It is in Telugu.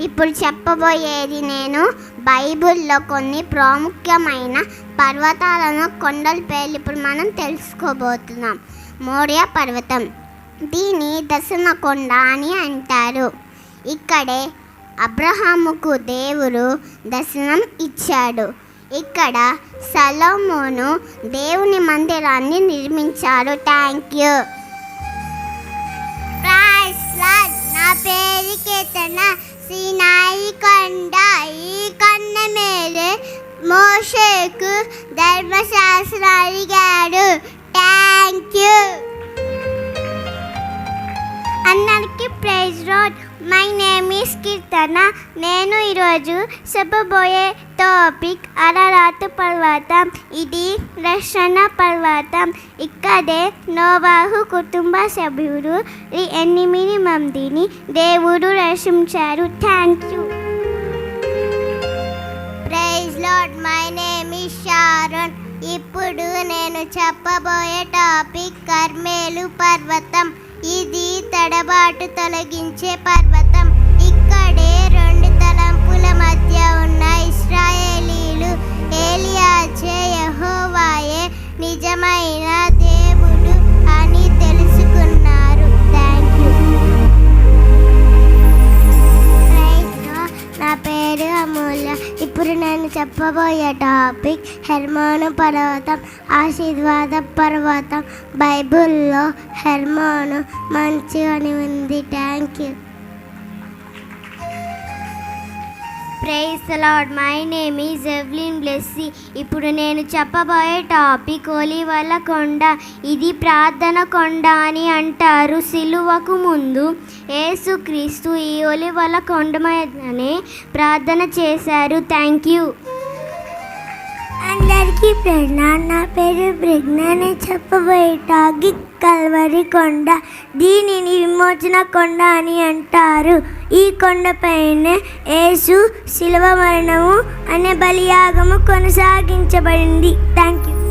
ఇప్పుడు చెప్పబోయేది నేను బైబిల్లో కొన్ని ప్రాముఖ్యమైన పర్వతాలను కొండల పేర్లు ఇప్పుడు మనం తెలుసుకోబోతున్నాం. మోరియా పర్వతం. దీని దశమకొండ అని అంటారు. ఇక్కడే అబ్రహాముకు దేవుడు దర్శనం ఇచ్చాడు. ఇక్కడ సలోమోను దేవుని మందిరాన్ని నిర్మించారు. థ్యాంక్ యూ ప్రైస్ నా పేరు కేతన సినాయి కొండ ఈ కొండ మేలే మోషేకు ధర్మశాస్త్రం అడిగాడు థ్యాంక్ యూ అందరికీ praise Lord. My name Keerthana నేను ఈరోజు చెప్పబోయే టాపిక్ అరరాతు పర్వతం. ఇది రక్షణ పర్వతం. ఇక్కడే నోవాహు కుటుంబ సభ్యులు ఎనిమిది మందిని దేవుడు రక్షించారు. Thank you. Praise Lord my name is Sharon. ఇప్పుడు నేను చెప్పబోయే టాపిక్ కర్మేలు పర్వతం. ఇది తడబాటు తొలగించే పర్వతం. అక్కడే రెండు తలంపుల మధ్య ఉన్న ఇస్రాయేలీలు ఏలియాచే యహోవాయే నిజమైన దేవుడు అని తెలుసుకున్నారు. థ్యాంక్ యూ నా పేరు అమూల్య. ఇప్పుడు నేను చెప్పబోయే టాపిక్ హెర్మోను పర్వతం ఆశీర్వాద పర్వతం. బైబిల్లో హెర్మోను మంచి అని ఉంది. Thank you praise Lord my name is Evelyn Blessy ఇప్పుడు నేను చెప్పబోయే టాపిక్ ఒలివల కొండ. ఇది ప్రార్థన కొండ అని అంటారు. సిలువకు ముందు యేసుక్రీస్తు ఈ ఒలివల కొండ మీదనే ప్రార్థన చేశారు. థ్యాంక్ యూ అందరికీ ప్రజ్ఞ నా పేరు ప్రజ్ఞ. నేను చెప్పబోయే టాపిక్ కల్వరి కొండ. దీనిని విమోచన కొండ అని అంటారు. ఈ కొండపైన యేసు శిలవ మరణము అనే బలియాగము కొనసాగించబడింది. Thank you